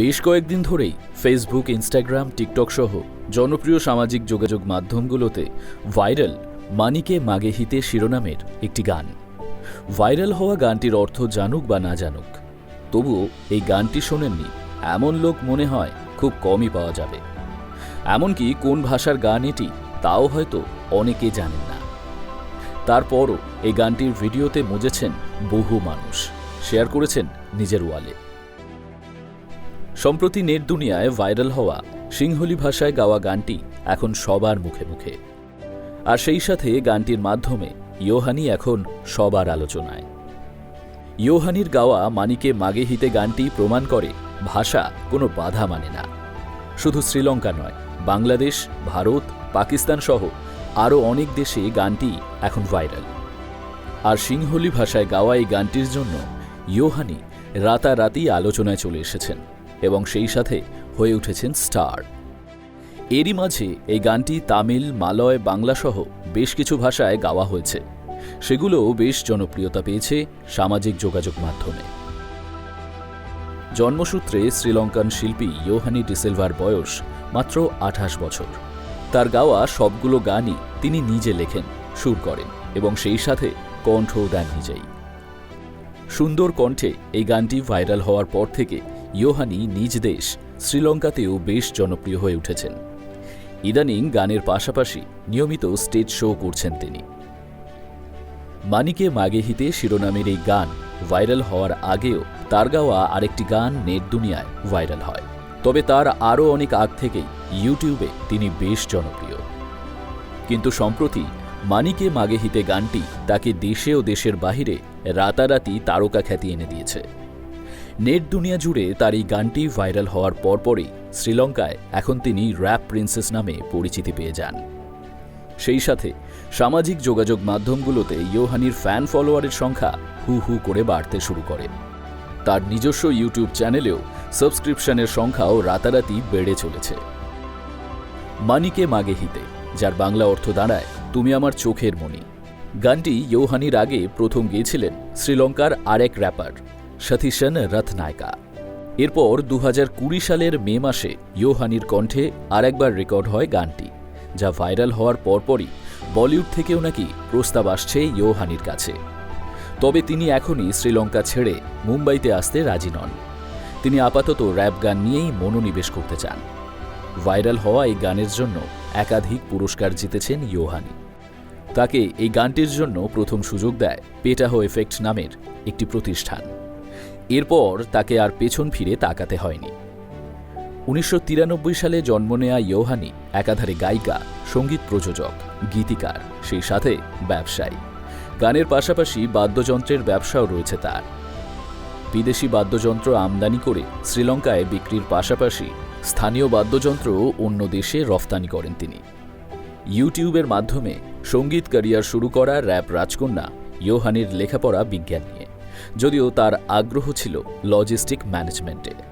বেশ কয়েকদিন ধরেই ফেসবুক ইনস্টাগ্রাম টিকটক সহ জনপ্রিয় সামাজিক যোগাযোগ মাধ্যমগুলোতে ভাইরাল মানিকে মাগে হিতে শিরোনামের একটি গান। ভাইরাল হওয়া গানটির অর্থ জানুক বা না জানুক, তবুও এই গানটি শোনেননি, এমন লোক মনে হয় খুব কমই পাওয়া যাবে। এমনকি কোন ভাষার গান এটি তাও হয়তো অনেকে জানেন না। তারপরও এই গানটির ভিডিওতে মজেছেন বহু মানুষ, শেয়ার করেছেন নিজের ওয়ালে। সম্প্রতি নেট দুনিয়ায় ভাইরাল হওয়া সিংহলি ভাষায় গাওয়া গানটি এখন সবার মুখে মুখে। আর সেই সাথে গানটির মাধ্যমে ইয়োহানি এখন সবার আলোচনায়। ইয়োহানির গাওয়া মানিকে মাগে হিতে গানটি প্রমাণ করে ভাষা কোনো বাধা মানে না। শুধু শ্রীলঙ্কা নয়, বাংলাদেশ, ভারত, পাকিস্তান সহ আরও অনেক দেশে গানটি এখন ভাইরাল। আর সিংহলি ভাষায় গাওয়া এই গানটির জন্য ইয়োহানি রাতারাতি আলোচনায় চলে এসেছেন। এবং সেই সাথে হয়ে উঠেছেন স্টার। এরই মাঝে এই গানটি তামিল, মালয় বাংলা সহ বেশ কিছু ভাষায় গাওয়া হয়েছে। সেগুলোও বেশ জনপ্রিয়তা পেয়েছে সামাজিক যোগাযোগ মাধ্যমে। জন্মসূত্রে শ্রীলঙ্কান শিল্পী ইয়োহানি ডিসেলভার বয়স মাত্র আঠাশ বছর। তার গাওয়া সবগুলো গানই তিনি নিজে লেখেন, সুর করেন এবং সেই সাথে কণ্ঠও দেন নিজেই। সুন্দর কণ্ঠে এই গানটি ভাইরাল হওয়ার পর থেকে ইয়োহানি নিজ দেশ শ্রীলঙ্কাতেও বেশ জনপ্রিয় হয়ে উঠেছেন। ইদানিং গানের পাশাপাশি নিয়মিত স্টেজ শো করছেন তিনি। মানিকে মাগে হিতে শিরোনামের এই গান ভাইরাল হওয়ার আগেও তার গাওয়া আরেকটি গান নেট দুনিয়ায় ভাইরাল হয়। তবে তার আরও অনেক আগ থেকেই ইউটিউবে তিনি বেশ জনপ্রিয়। কিন্তু সম্প্রতি মানিকে মাগে হিতে গানটি তাকে দেশে ও দেশের বাহিরে রাতারাতি তারকা খ্যাতি এনে দিয়েছে। নেট দুনিয়া জুড়ে তার এই গানটি ভাইরাল হওয়ার পরপরই শ্রীলঙ্কায় এখন তিনি র্যাপ প্রিন্সেস নামে পরিচিতি পেয়ে যান। সেই সাথে সামাজিক যোগাযোগ মাধ্যমগুলোতে ইয়োহানির ফ্যান ফলোয়ারের সংখ্যা হু হু করে বাড়তে শুরু করে। তার নিজস্ব ইউটিউব চ্যানেলেও সাবস্ক্রিপশনের সংখ্যাও রাতারাতি বেড়ে চলেছে। মানিকে মাগে হিতে, যার বাংলা অর্থ দাঁড়ায়, তুমি আমার চোখের মণি। গানটি ইয়োহানির আগে প্রথম গেয়েছিলেন শ্রীলঙ্কার আরেক র্যাপার। সতীশন রথনায়কা এরপর দু হাজার কুড়ি সালের মে মাসে ইয়োহানির কণ্ঠে আরেকবার রেকর্ড হয় গানটি, যা ভাইরাল হওয়ার পরপরই বলিউড থেকেও নাকি প্রস্তাব আসছে ইয়োহানির কাছে। তবে তিনি এখনই শ্রীলঙ্কা ছেড়ে মুম্বাইতে আসতে রাজি নন। তিনি আপাতত র্যাপ গান নিয়েই মনোনিবেশ করতে চান। ভাইরাল হওয়া এই গানের জন্য একাধিক পুরস্কার জিতেছেন ইয়োহানি। তাকে এই গানটির জন্য প্রথম সুযোগ দেয় পেটাহো এফেক্ট নামের একটি প্রতিষ্ঠান। এরপর তাকে আর পেছন ফিরে তাকাতে হয়নি। উনিশশো তিরানব্বই সালে জন্ম নেয়া ইয়োহানি, একাধারে গায়িকা, সংগীত প্রযোজক, গীতিকার, সেই সাথে ব্যবসায়ী। গানের পাশাপাশি বাদ্যযন্ত্রের ব্যবসাও রয়েছে তার। বিদেশি বাদ্যযন্ত্র আমদানি করে শ্রীলঙ্কায় বিক্রির পাশাপাশি স্থানীয় বাদ্যযন্ত্র অন্য দেশে রফতানি করেন তিনি। ইউটিউবের মাধ্যমে সংগীত ক্যারিয়ার শুরু করা র্যাপ রাজকন্যা ইয়োহানির লেখাপড়া বিজ্ঞান নিয়ে। যদিও তার আগ্রহ ছিল লজিস্টিক ম্যানেজমেন্টে